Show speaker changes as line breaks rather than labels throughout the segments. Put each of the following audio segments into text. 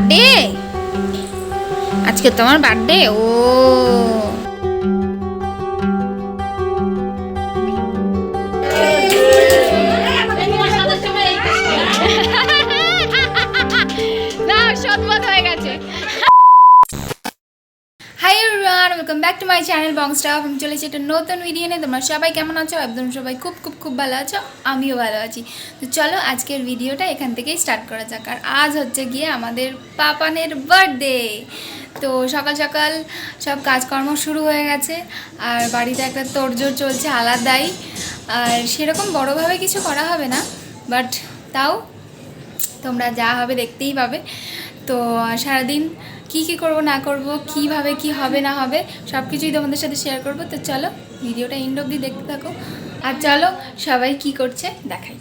Birthday আজকে তোমার birthday O. Welcome back to my channel bong stuff আমি চলেছি একটা নতুন ভিডিও নিয়ে। তোমরা সবাই কেমন আছো? একদম সবাই খুব খুব খুব ভালো আছো। আমিও ভালো আছি। তো চলো আজকের ভিডিওটা এখান থেকেই স্টার্ট করা যাক। আর আজ হচ্ছে গিয়ে আমাদের পাপানের বার্থডে তো সকাল সকাল সব কাজকর্ম শুরু হয়ে গেছে। আর বাড়িতে একটা তোড়জোড় চলছে, আলাদাই। আর সেরকম বড়োভাবে কিছু করা হবে না। বাট তাও তোমরা যা হবে দেখতেই পাবে। তো সারাদিন কি কি করব না করব, কীভাবে কি হবে না হবে সব কিছুই তোমাদের সাথে শেয়ার করব। তো চলো, ভিডিওটা এন্ড অবধি দেখতে থাকো। আর চলো, সবাই কি করছে, দেখাই।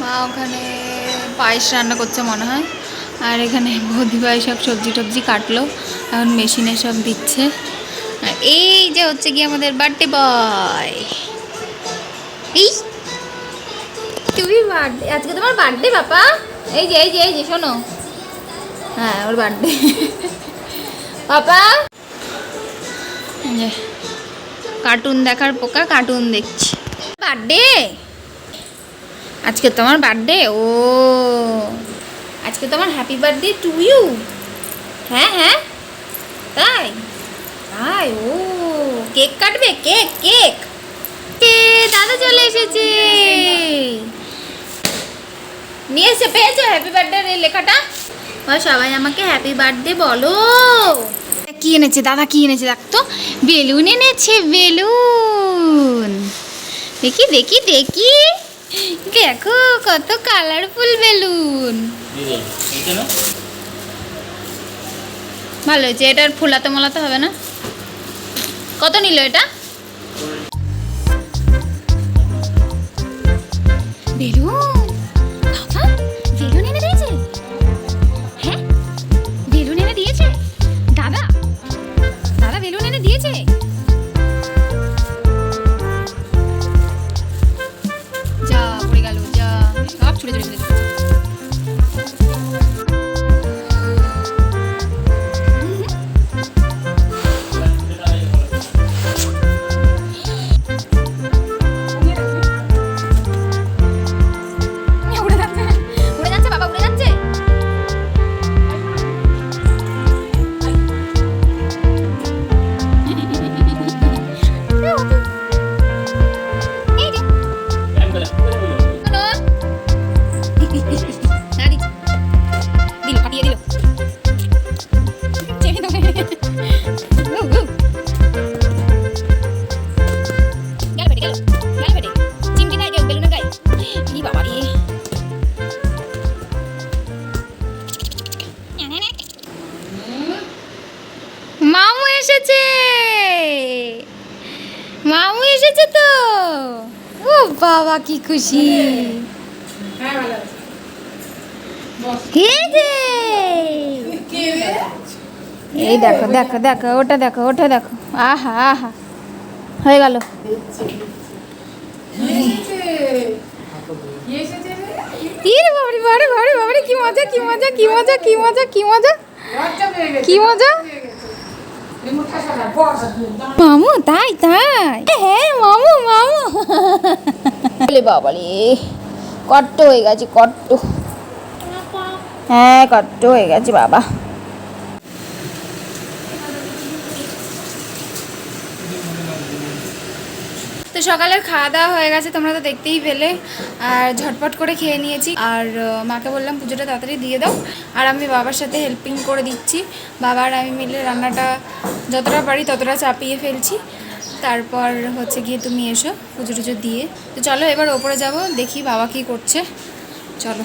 মা ওখানে পায়েস রান্না করছে মনে হয়। আর এখানে বৌদি ভাই সব সবজি টবজি কাটলো। এখন মেশিনে সব দিচ্ছে। আর এই যে হচ্ছে কি আমাদের বার্থডে বয় এই। তুমি বার্থডে আজকে তোমার বার্থডে বাপা এই যে এই যে এই যে, শোনো। হ্যাঁ ওর বার্থডে পাপা? কার্টুন দেখার পোকা কার্টুন দেখছি। বার্থডে আজকে তোমার বার্থডে ও। আজকে তোমার হ্যাপি বার্থডে টু ইউ হ্যাঁ হ্যাঁ। তাই? তাই ও। কেক কাটবে? কেক কেক এ, দাদা চলে এসেছে। নিয়ে এসে পেয়েছ হ্যাপি বার্থডে লেখাটা? সবাই আমাকে হ্যাপি বার্থডে বলো। কি এনেছে? দাদা কি এনেছে দেখ তো। বেলুন এনেছে বেলুন। দেখি দেখি দেখি। দেখো কত কালারফুল বেলুন। ভালো হয়েছে এটার ফুলাতে মোলাতে হবে না। কত নিল এটা? বেলুন। বাবা, কি খুশি। এই দেখো দেখো দেখো, ওটা দেখো ওটা দেখো। আহা আহা। হয়ে গেল। বাবারে বাবারে বাবারে কি মজা কি মজা কি মজা কি মজা কি মজা। কি মজা? মামু, তাই তাই। হ্যাঁ মামু মামু। বলে বাবারে, কট্ট হয়ে গেছে, কট্ট। হ্যাঁ কট্ট হয়ে গেছে বাবা। তো সকালের খাওয়া দাওয়া হয়ে গেছে, তোমরা তো দেখতেই পেলে। আর ঝটপট করে খেয়ে নিয়েছি। আর মাকে বললাম, পুজোটা তাড়াতাড়ি দিয়ে দাও। আর আমি বাবার সাথে হেল্পিং করে দিচ্ছি। বাবা আর আমি মিলে রান্নাটা যতটা পারি ততটা চাপিয়ে ফেলছি। তারপর হচ্ছে গিয়ে তুমি এসো পুজো টুজো দিয়ে। তো চলো এবার ওপরে যাব, দেখি বাবা কি করছে। চলো।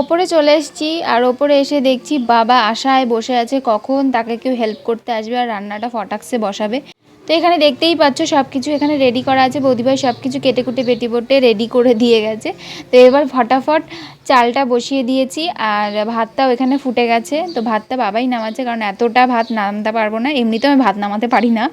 ওপরে চলে এসেছি, আর ওপরে এসে দেখছি বাবা আশায় বসে আছে, কখন তাকে কেউ হেল্প করতে আসবে আর রান্নাটা ফটাক্সে বসাবে। তো এখানে দেখতেই পাচ্ছ সব কিছু এখানে রেডি করা আছে। বৌদিভাই সব কিছু কেটে কুটে পেটি পটে রেডি করে দিয়ে গেছে। তো এবার ফটাফট চালটা বসিয়ে দিয়েছি আর ভাতটাও এখানে ফুটে গেছে। তো ভাতটা বাবাই নামাচ্ছে কারণ এতটা ভাত নামতে পারব না। এমনিতে আমি ভাত নামাতে পারি না।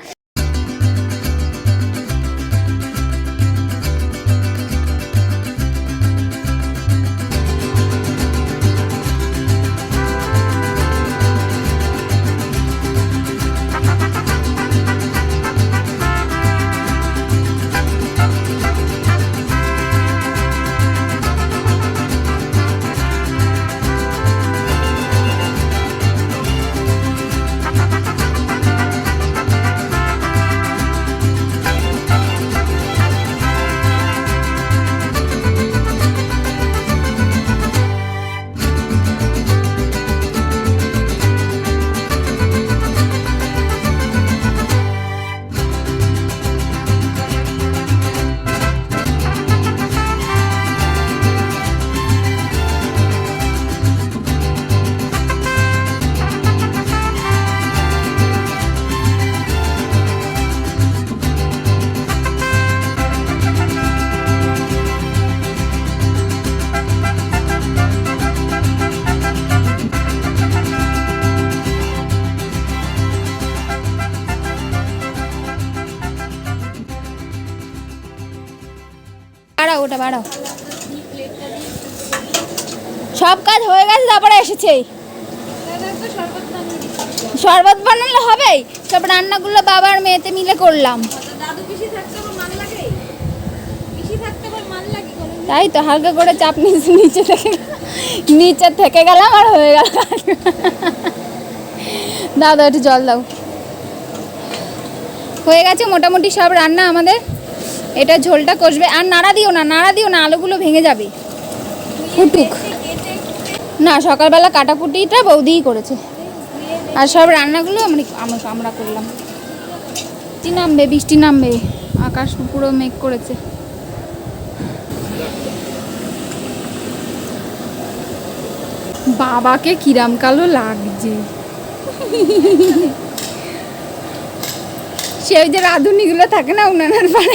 বাড়াও সব কাজ হয়ে গেছে, তারপরে এসেছে। শরবত বানালে হবেই। সব রান্নাগুলো বাবার মেয়েতে মিলে করলাম। তাই তো, হালকা করে চাপ নিচে থেকে নিচে থেকে গেলাম আর হয়ে গেল দাও দাও, একটু জল দাও। হয়ে গেছে মোটামুটি সব রান্না আমাদের। এটা ঝোলটা কষবে। আর নাড়া দিও না, নাড়া দিও না, আলুগুলো ভেঙে যাবে। ফুটুক। না, সকালবেলা কাটাকুটিটা বৌদিই করেছে। আর সব রান্নাগুলো আমি, আমরা- আমরা করলাম। বৃষ্টি নামবে বৃষ্টি নামবে। আকাশ পুরো মেঘ করেছে। বাবাকে কিরাম কালো লাগছে। সে ওই যে রাঁধুনিগুলো থাকে না, উনানের পারে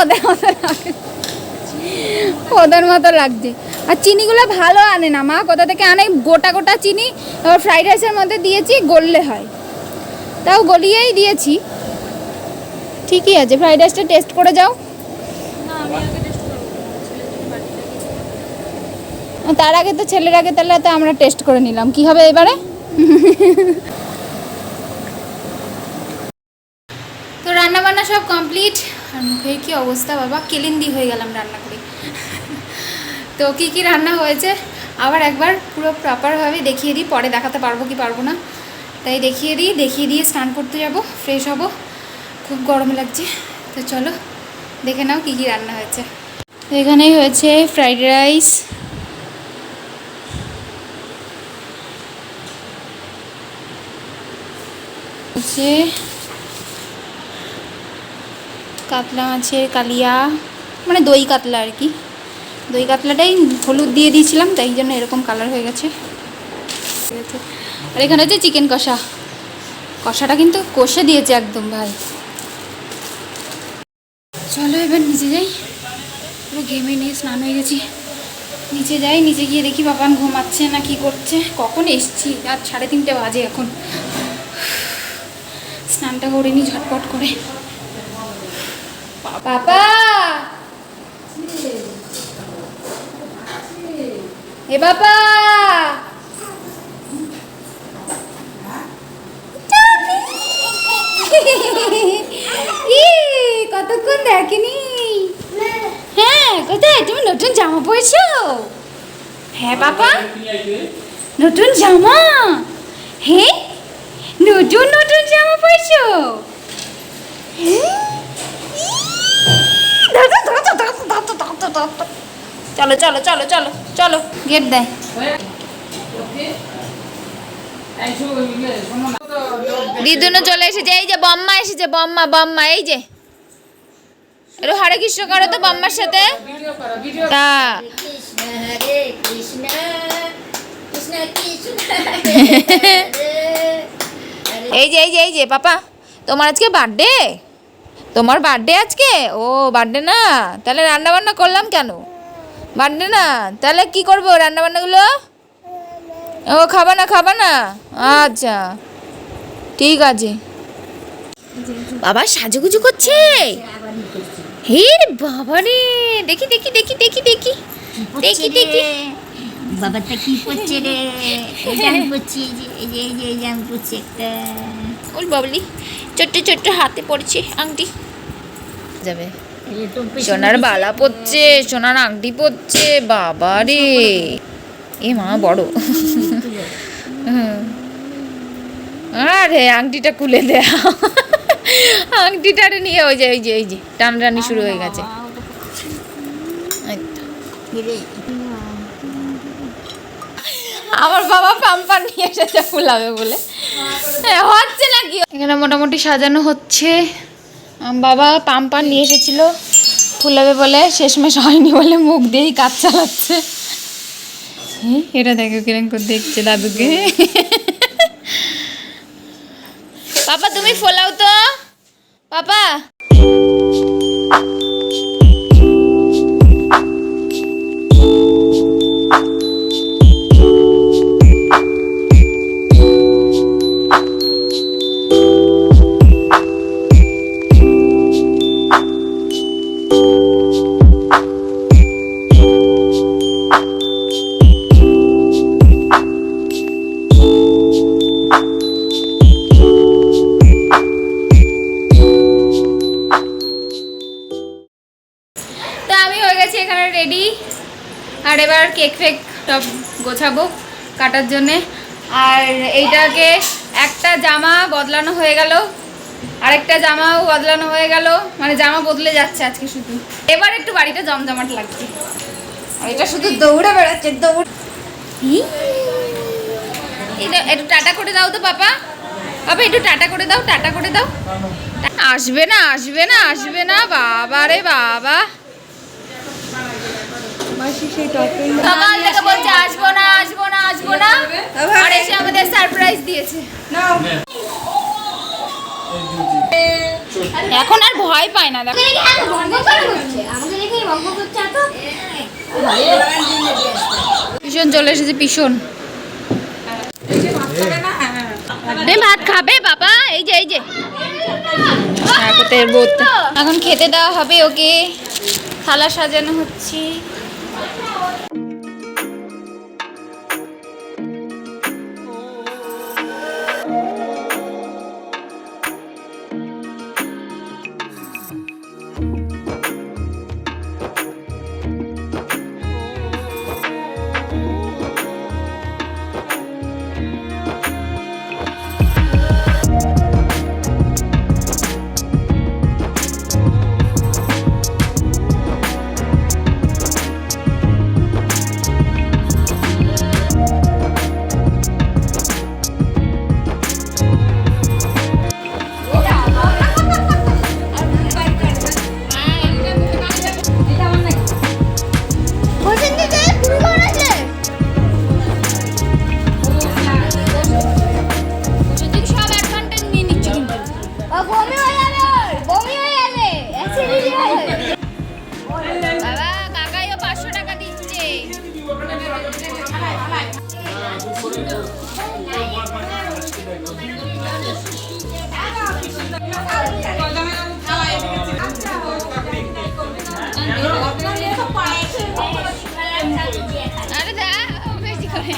ওদের মতো লাগে ওদের মতো লাগছে আর চিনিগুলো ভালো আনে না মা কোথা থেকে আনে? গোটা গোটা চিনি এবার ফ্রাইড রাইসের মধ্যে দিয়েছি গললে হয়। তাও গলিয়েই দিয়েছি। ঠিকই আছে ফ্রাইড রাইসটা টেস্ট করে যাও। তার আগে তো ছেলের আগে তাহলে তো আমরা টেস্ট করে নিলাম। কি হবে এবারে? তো রান্না বান্না সব কমপ্লিট। আর মুখের কি অবস্থা বাবা? কেলেন্দি হয়ে গেলাম রান্না করে। তো কি কি রান্না হয়েছে? আবার একবার পুরো প্রপারভাবে দেখিয়ে দিই, পরে দেখাতে পারব কি পারব না। তাই দেখিয়ে দিই, দেখিয়ে দিয়ে স্নান করতে যাব ফ্রেশ হব। খুব গরম লাগছে। তো চলো, দেখে নাও কি কি রান্না হয়েছে। তো এখানেই হয়েছে ফ্রাইড রাইস হচ্ছে কাতলা মাছের কালিয়া মানে দই কাতলা আর কি। দই কাতলাটাই হলুদ দিয়ে দিয়েছিলাম, তাই জন্য এরকম কালার হয়ে গেছে। ঠিক আছে। আর এখানে হচ্ছে চিকেন কষা। কষাটা কিন্তু কষে দিয়েছে একদম, ভাই। চলো এবার নিচে যাই। পুরো ঘেমে নিয়ে স্নান হয়ে গেছি। নিচে যাই, নিচে গিয়ে দেখি বাবান ঘুমাচ্ছে না কি করছে। কখন এসছি? আর সাড়ে তিনটে বাজে এখন। স্নানটা করে নি ঝটপট করে। পাপা এ বাবা কতক্ষণ দেখিনি? হ্যাঁ কোথায়? তুমি নতুন জামা পরেছো? হ্যাঁ বাবা নতুন জামা? হ্যাঁ নতুন নতুন জামা পরেছো? চলো চলো চলো চলো চলো। গেট দেয়। দিদুনও চলে এসেছে। এই যে বম্মা এসেছে, বম্মা বম্মা, এই যে। একটু হরে কৃষ্ণ করো তো বম্মার সাথে। তা। এই যে এই যে এই যে, পাপা, তোমার আজকে বার্থডে তোমার বার্থডে আজকে? ও বার্থডে না? তাহলে রান্না বান্না করলাম কেন? বার্থডে না? তাহলে কি করব রান্না বান্নাগুলো ও খাবা না খাবা না? আচ্ছা ঠিক আছে। বাবা সাজুগুজু করছে? হে বাবা রে দেখি দেখি দেখি দেখি। দেখি দেখি দেখি।
বাবাটা কি করছে রে? আমি করছি এই যে এই যে আমি করছি একটা।
ওল বাবলি ছোট্ট ছোট্ট হাতে পড়ছে আংটি। যাবে। সোনার বালা পড়ছে সোনার আংটি পড়ছে বাবা রে। এ মা বড়। আরে আংটিটা খুলে দেয়া আংটিটারে নিয়ে ওই যে ওই যে ওই যে টানটানি শুরু হয়ে গেছে। আমার বাবা পাম্পার নিয়ে এসেছে ফুলাবে বলে। হচ্ছে নাকি? এখানে মোটামুটি সাজানো হচ্ছে। বাবা পাম্পার নিয়ে এসেছিল। ফুলাবে বলে শেষমেশ হয়নি বলে মুখ দিয়েই কাজ চালাচ্ছে। এটা দেখো কিরম করে দেখছে দাদুকে। পাপা, তুমি ফোলাও তো। পাপা। কেক ফেক সব গোছাবো কাটার জন্যে। আর এইটাকে একটা জামা বদলানো হয়ে গেল। আরেকটা জামাও বদলানো হয়ে গেল। মানে জামা বদলে যাচ্ছে আজকে শুধু। এবার একটু বাড়িটা জমজমাট লাগছে। আর এটা শুধু দৌড়ে বেড়াচ্ছে, দৌড় একটু টাটা করে দাও তো পাপা। পাপা, একটু টাটা করে দাও, টাটা করে দাও। আসবে না আসবে না আসবে না। বাবা রে বাবা। সকাল থেকে বলছে আসব না আসব না আসব না। আর এসে আমাদের সারপ্রাইজ দিয়েছে। এখন আর ভয় পায় না দেখো। ভীষণ চলে এসেছে ভীষণ রে ভাত খাবে বাবা এই যে এই যে। হ্যাঁ, এখন খেতে দেওয়া হবে ওকে। থালা সাজানো হচ্ছে।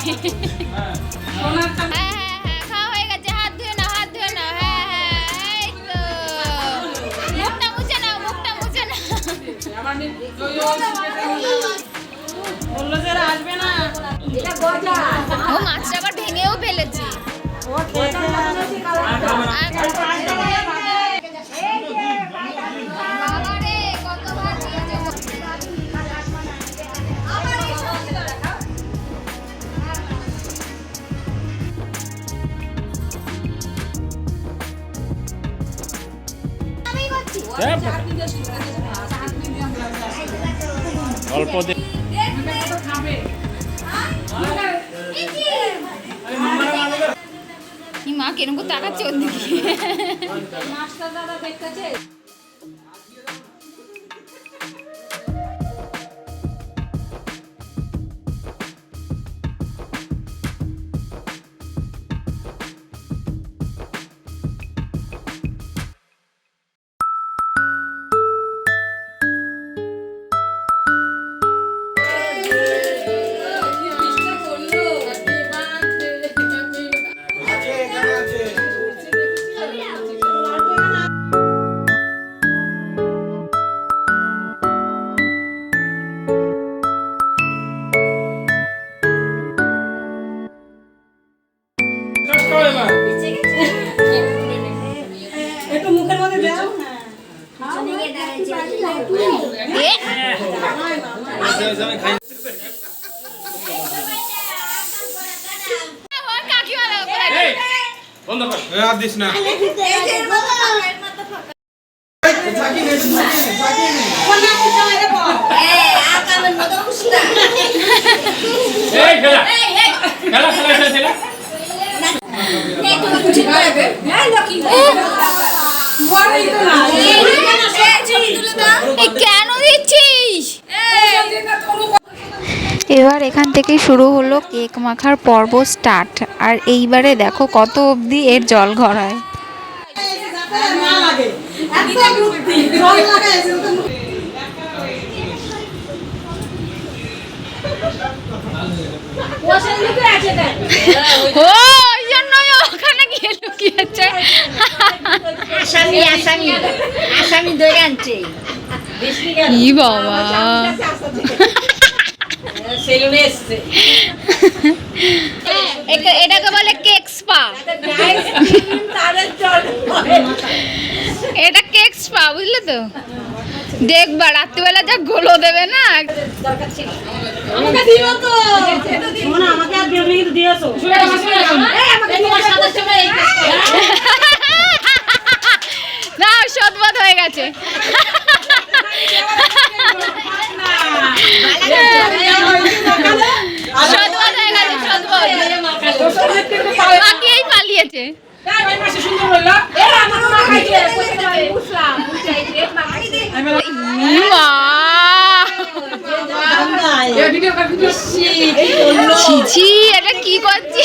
হ্যাঁ হ্যাঁ হ্যাঁ খাওয়া হয়ে গেছে হাত ধুয়ে নাও হাত ধুয়ে নাও হ্যাঁ হ্যাঁ মুখটা মুছে নাও মুখটা মুছে নাও ও মাছটা আবার ভেঙেও ফেলেছি
অল্প
মা কেরম করে তাকাচ্ছে ওর দিকে এ, ওর কাকিমা দেখো,
এই, বন্ধ কর
এ, আর দিস না
এই খেলা খেলা খেলা খেলা খেলা
এ কেন দিচ্ছিস এবার এখান থেকে শুরু হলো কেক মাখার পর্ব স্টার্ট আর এইবারে দেখো কত অবধি এর জল ওই জন্যই ওখানে গিয়ে লুকিয়েছে।
আসামি আসামি আসামি আনছে
বাবা। এটাকে বলে কেক স্পা। এটা কেক স্পা বুঝলে তো? দেখবা রাত্রিবেলা যা গোলো দেবে না?
আমাকে দিও তো। শোনো আমাকে আর দিও কিন্তু দিয়েছ এই আমাকে তোমার সাথে সাথে
না। সদবাদ হয়ে গেছে সদবাদ হয়ে গেছে সদবাদ মাকিয়েই পালিয়েছে। এটা কি করছি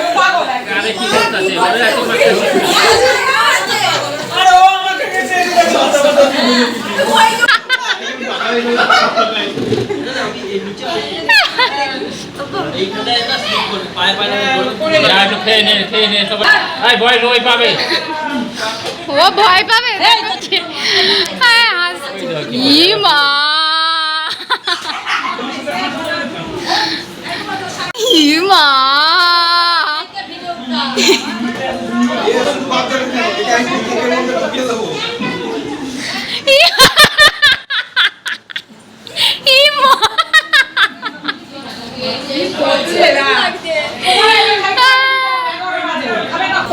ও ভয় পাবে? হ্যাঁ মা। মা ই মা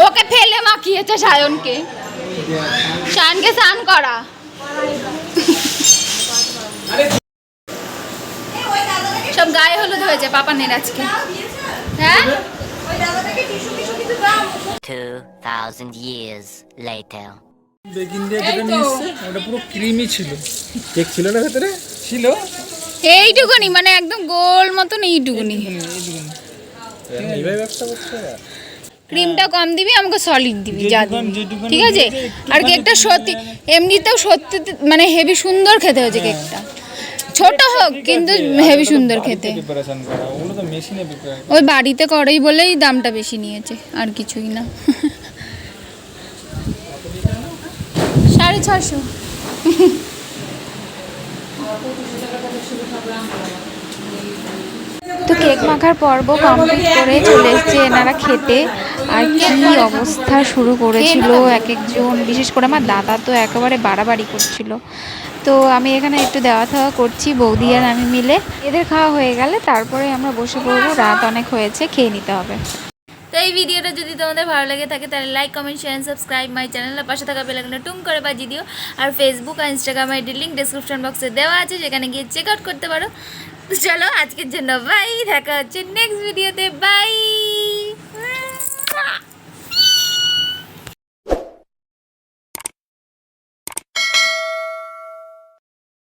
ওকে ফেলে সায়নকে। সায়নকে স্নান করা। সব গায়ে হলুদ হয়েছে পাপানের আজকে। হ্যাঁ?
2,000 years later.
বেকিং দিয়ে যেটা নিয়ে ওটা পুরো ক্রিমি ছিল। কেক ছিল না ভেতরে? ছিল।
এইটুকুনি মানে একদম গোল মতন এইটুকুনি।
এইভাবে ব্যবসা করছে?
ক্রিমটা কম দিবি আমাকে সলিড দিবি যা দিবি। ঠিক আছে? আর কেকটা সত্যি এমনিতেও সত্যি মানে হেভি সুন্দর খেতে হয়েছে কেকটা ছোট হোক কিন্তু হেভি সুন্দর খেতে। ওই বাড়িতে করেই বলেই দামটা বেশি নিয়েছে আর কিছুই না। সাড়ে ছশো তো কেক মাখার পর্ব কমপ্লিট করে চলে এসছে এনারা খেতে। আর কি অবস্থা শুরু করেছিল এক একজন, বিশেষ করে আমার দাদা তো একেবারে বাড়াবাড়ি করছিল। তো আমি এখানে একটু দেওয়া থাওয়া করছি, বৌদি আর আমি মিলে। এদের খাওয়া হয়ে গেলে তারপরে আমরা বসে পড়ব, রাত অনেক হয়েছে, খেয়ে নিতে হবে। তো এই ভিডিওটা যদি তোমাদের ভালো লাগে থাকে, তাহলে like comment share subscribe my চ্যানেলের পাশে থাকা বেলাকনে টুম করে বাজিয়ে দিও। আর ফেসবুক আর ইনস্টাগ্রাম আইডি লিঙ্ক ডিসক্রিপশন বক্সে দেওয়া আছে সেখানে গিয়ে চেক আউট করতে পারো। তো চলো আজকের জন্য বাই দেখা হচ্ছে নেক্সট ভিডিওতে বাই